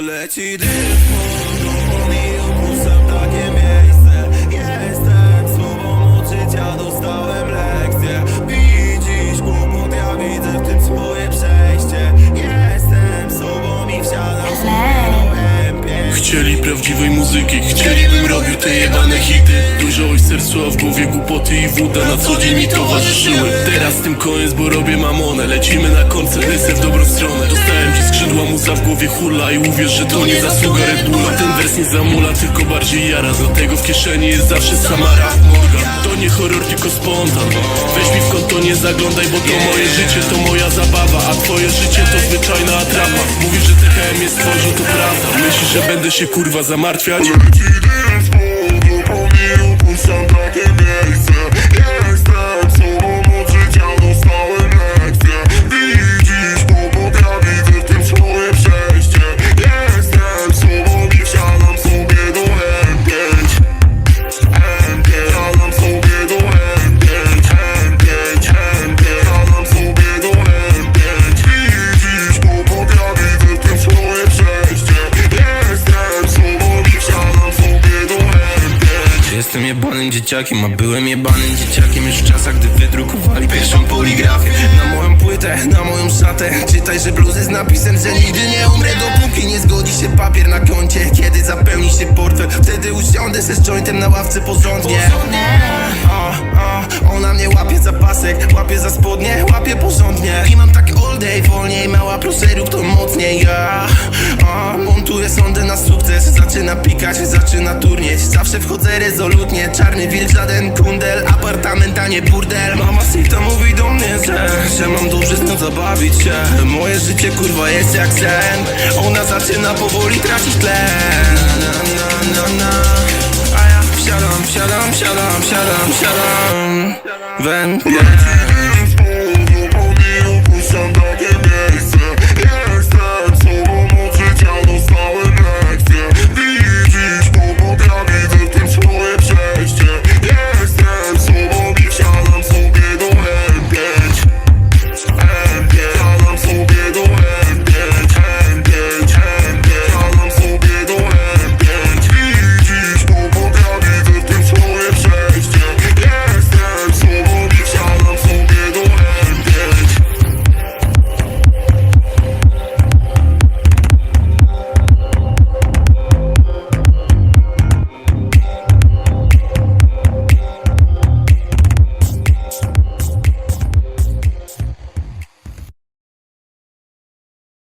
Leci dym, pomijam puszczam takie miejsce. Jestem sobą od życia, dostałem lekcję. Widzisz kłopot, ja widzę w tym swoje przejście. Jestem sobą i wsiadam sobie do M5 Chcieli prawdziwej muzyki, chcieli bym robił te jebane hity. Dużo oj sercu, a w głowie głupoty i woda na co dzień mi towarzyszyły. Teraz tym koniec, bo robię mamonę. Lecimy na koncert, lecę w dobrą stronę. Dostałem skrzydła, muza w głowie hula I uwierz, że to nie zasługa Red Bulla. Ten wers nie zamula, tylko bardziej jara. Dlatego w kieszeni jest zawsze Samara Morgan. To nie horror, tylko spontan. Weź mi w konto, nie zaglądaj, bo to moje życie, to moja zabawa. A twoje życie to zwyczajna atrapa. Mówisz, że THM jest stworzył, to prawda. Myślisz, że będę się kurwa zamartwiać? Jestem jebanym dzieciakiem, a byłem jebanym dzieciakiem już w czasach, gdy wydrukowali pierwszą poligrafię. Na moją płytę, na moją szatę. Czytaj, że bluzy z napisem, że nigdy nie umrę Dopóki nie zgodzi się papier na koncie. Kiedy zapełni się portfel Wtedy usiądę se z jointem na ławce porządnie. O, o, Ona mnie łapie za pasek, łapie za spodnie, łapie porządnie. I mam tak all day wolniej, mała proszę rób to mocniej. Ja, o, Montuję sukces, zaczyna pikać, zaczyna turnieć. Zawsze wchodzę rezolutnie, czarny wilk, żaden kundel Apartament, a nie burdel. Mama Sita mówi do mnie, że, że mam dobrze z nią zabawić się. Moje życie kurwa jest jak sen. Ona zaczyna powoli tracić tlen na, na, na, na. A ja wsiadam, wsiadam, wsiadam, wsiadam, wsiadam. Wędkę